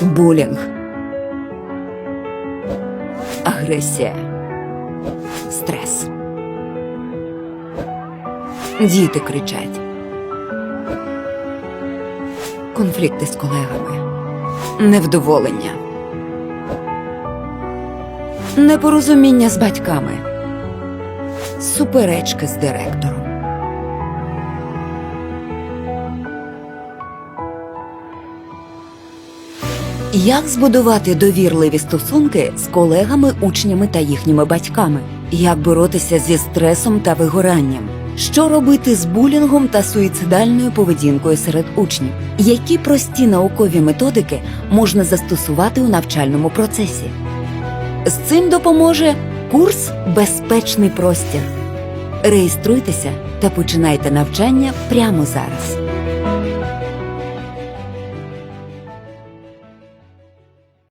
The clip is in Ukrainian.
булінг, агресія, стрес. Діти кричать. Конфлікти з колегами, невдоволення, непорозуміння з батьками, суперечки з директором. Як збудувати довірливі стосунки з колегами, учнями та їхніми батьками? Як боротися зі стресом та вигоранням? Що робити з булінгом та суїцидальною поведінкою серед учнів? Які прості наукові методики можна застосувати у навчальному процесі? З цим допоможе курс Безпечний простір. Реєструйтеся та починайте навчання прямо зараз.